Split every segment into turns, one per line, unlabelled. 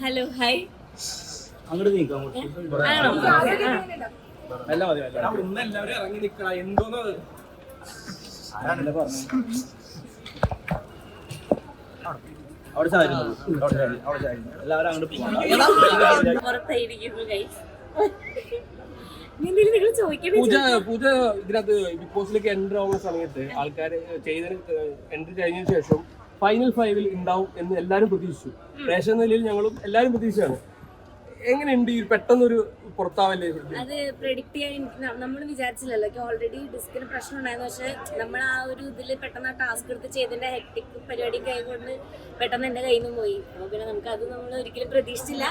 Hello hi.
അങ്ങോട്ട് നീക്കാം മതി
എല്ലാവരും ഇറങ്ങി
ആരാണല്ലേ? അവിടെ ചാരി നിന്നോ. അവിടെ അവിടെ ചാരി. എല്ലാവരും അങ്ങോട്ട്
പൂജ പൂജ ഇതിനകത്ത് ബിഗ് ബോസിലേക്ക് എൻട്രി ആവുന്ന സമയത്ത് ആൾക്കാർ ചെയ്തതിന് എൻട്രി കഴിഞ്ഞതിന് ശേഷം ഫൈനൽ ഫൈവിൽ ഉണ്ടാവും എന്ന് എല്ലാവരും പ്രതീക്ഷിച്ചു. പ്രേക്ഷക നിലയിൽ ഞങ്ങളും എല്ലാവരും പ്രതീക്ഷയാണ് എങ്ങനെയുണ്ട് ഈ പെട്ടെന്നൊരു പുറത്താവല്ലേ
അത് പ്രെഡിക്റ്റ് ചെയ്യാൻ നമ്മൾ വിചാരിച്ചില്ലല്ലോ. ഓൾറെഡി ഡിസ്കിന് പ്രശ്നം ഉണ്ടായിരുന്നു. പക്ഷെ നമ്മൾ ആ ഒരു ഇതിൽ പെട്ടെന്ന് ആ ടാസ്ക് എടുത്ത് ചെയ്തതിന്റെ ഹെക്ടിക് പരിപാടി ആയതുകൊണ്ട് പെട്ടെന്ന് എന്റെ കയ്യിൽ നിന്ന് പോയി. അപ്പോൾ പിന്നെ നമുക്ക് അത് നമ്മൾ ഒരിക്കലും പ്രതീക്ഷിച്ചില്ല.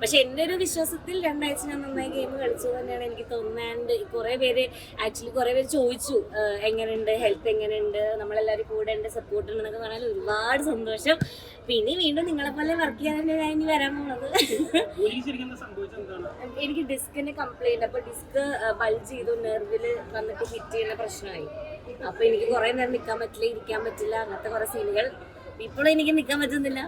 പക്ഷെ എന്റെ ഒരു വിശ്വാസത്തിൽ രണ്ടാഴ്ച ഞാൻ നന്നായി ഗെയിം കളിച്ചു തന്നെയാണ് എനിക്ക് തോന്നാണ്ട് കുറേ പേര് ആക്ച്വലി കുറേ പേര് ചോദിച്ചു "ആഹ് എങ്ങനെയുണ്ട്? ഹെൽത്ത് എങ്ങനെയുണ്ട്? നമ്മളെല്ലാവരും കൂടെ ഉണ്ട് സപ്പോർട്ട് ഉണ്ട് എന്നൊക്കെ പറഞ്ഞാൽ ഒരുപാട് സന്തോഷം. പിന്നെ വീണ്ടും നിങ്ങളെ പോലെ വർക്ക് ചെയ്യാൻ ഞാൻ ഇനി വരാൻ പോണത്. എനിക്ക് ഡിസ്കിന് കംപ്ലൈന്റ് അപ്പൊ ഡിസ്ക് ബൾജ് ചെയ്തു. നെർവിൽ വന്നിട്ട് ഹിറ്റ് ചെയ്യുന്ന പ്രശ്നമായി. അപ്പൊ എനിക്ക് കുറെ നേരം നിൽക്കാൻ പറ്റില്ല ഇരിക്കാൻ പറ്റില്ല അങ്ങനത്തെ കുറെ സീനുകൾ ഇപ്പോഴും എനിക്ക് നിൽക്കാൻ പറ്റുന്നില്ല.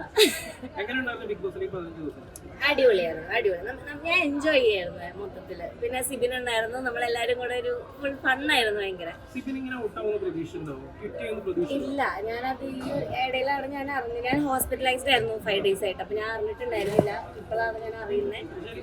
അടിപൊളിയായിരുന്നു അടിപൊളി. ഞാൻ എൻജോയ് ചെയ്യായിരുന്നു മൊത്തത്തിൽ. പിന്നെ സിബിൻ ഉണ്ടായിരുന്നു നമ്മളെല്ലാരും കൂടെ ഒരു ഫുൾ ഫണ്ണായിരുന്നു ഭയങ്കര. ഇല്ല ഞാനത് ഈ ഇടയിലാണ് ഞാൻ അറിഞ്ഞത് ഞാൻ ഹോസ്പിറ്റലൈസ്ഡ് ആയിരുന്നു ഫൈവ് ഡേയ്സ് ആയിട്ട്. അപ്പൊ ഞാൻ അറിഞ്ഞിട്ടുണ്ടായിരുന്നില്ല. ഇപ്പോഴാണ് ഞാൻ അറിയുന്നത്